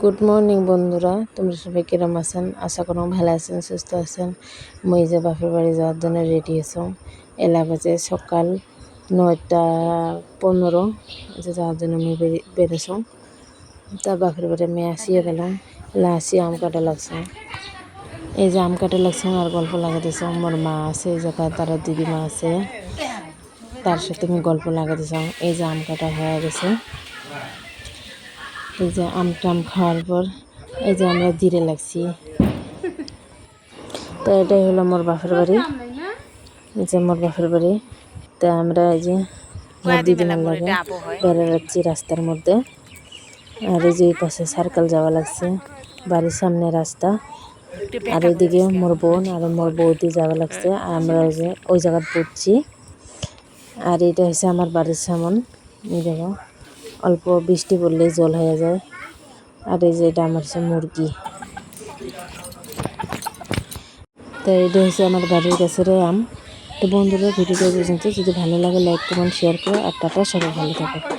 Good morning বন্ধুরা। তোমরা সবাই কিরম আছেন? আশা করো ভালো আছেন, সুস্থ আছেন। মই যে বাপের বাড়ি যাওয়ার জন্য রেডি আছো। এলা বাজে সকাল নয়টা পনেরো, যে যাওয়ার জন্য আমি বেরোছো। তা বাপের বাড়ি মেয়ে আসিয়ে গেলাম। এলা আসি আম কাটা লাগছে। এই যে আম কাটা লাগছে আর গল্প লাগাতেছে আমার মা আছে, এই জায়গায় তার দিদিমা আছে। তার সাথে আমি গল্প লাগাতেছ এই যে আম কাটা হয়ে গেছে। এই যে আম টাম খাওয়ার পর এই যে আমরা জিরে লাগছি। তো এটাই হলো মোর বাপের বাড়ি। এই যে মোর বাপের বাড়ি। তা আমরা এই যে মোর দিদিমার লাগে বেড়ে রাখছি রাস্তার মধ্যে। আর এই যে এই পাশে সার্কেল যাওয়া লাগছে বাড়ির সামনে রাস্তা। আর ওইদিকে মোর বোন আর মোর বৌদি যাওয়া লাগছে। আর আমরা ওই যে ওই জায়গায় পড়ছি। আর এটা হচ্ছে আমার বাড়ির সামন। এই দেখো অল্প বৃষ্টি পড়লেই জল হয়ে যায়। আর এই যে এটা আমার হচ্ছে মুরগি। তো এটা হচ্ছে আমার বাড়ির গাছের আম। তো বন্ধুরা, ভিডিওটা পর্যন্ত। যদি ভালো লাগে লাইক কমেন্ট শেয়ার করো। আর টাটা, সবাই ভালো থাকো।